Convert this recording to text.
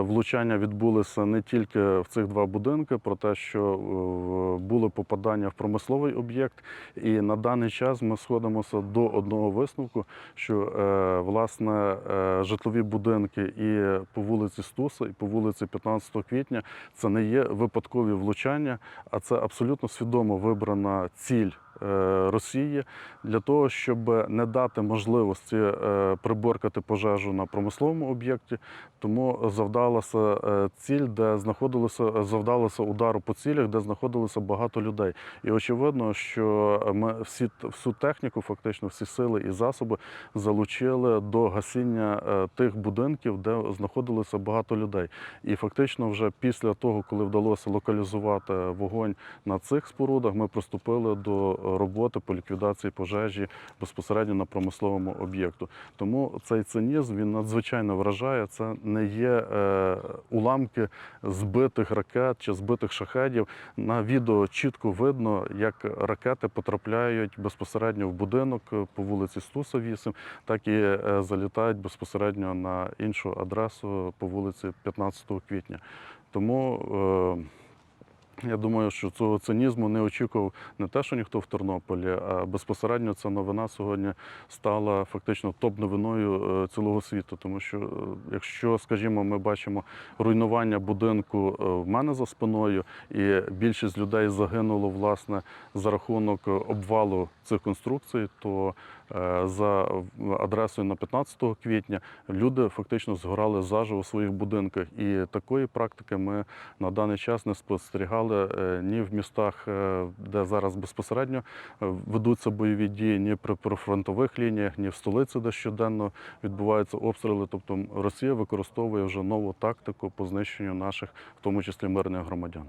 Влучання відбулися не тільки в цих два будинки, про те, що е, були попадання в промисловий об'єкт, і на даний час ми сходимося до одного висновку, що е, власне е, житлові будинки і по вулиці Стуса, і по вулиці 15 квітня це не є випадкові влучання, а це абсолютно свідомо вибрана ціль. Е, Росії для того, щоб не дати можливості е, приборкати пожежу на промисловому об'єкті, тому завдалася е, ціль, де знаходилося завдалося удару по цілях, де знаходилося багато людей. І очевидно, що ми всі всю техніку, фактично всі сили і засоби залучили до гасіння тих будинків, де знаходилося багато людей. І фактично, вже після того, коли вдалося локалізувати вогонь на цих спорудах, ми приступили до роботи по ліквідації пожежі безпосередньо на промисловому об'єкту. Тому цей цинізм він надзвичайно вражає. Це не є е, уламки збитих ракет чи збитих шахедів. На відео чітко видно, як ракети потрапляють безпосередньо в будинок е, по вулиці Стуса 8, так і е, залітають безпосередньо на іншу адресу по вулиці 15 квітня. Тому я думаю, що цього цинізму не очікував не те, що ніхто в Тернополі, а безпосередньо ця новина сьогодні стала фактично топ-новиною е, цілого світу. Тому що, е, якщо, скажімо, ми бачимо руйнування будинку е, в мене за спиною, і більшість людей загинуло власне за рахунок обвалу цих конструкцій, то за адресою на 15 квітня люди фактично згорали заживо в своїх будинках. І такої практики ми на даний час не спостерігали е, ні в містах, е, де зараз безпосередньо е, ведуться бойові дії, ні при прифронтових лініях, ні в столиці, де щоденно відбуваються обстріли. Тобто Росія використовує вже нову тактику по знищенню наших, в тому числі мирних громадян.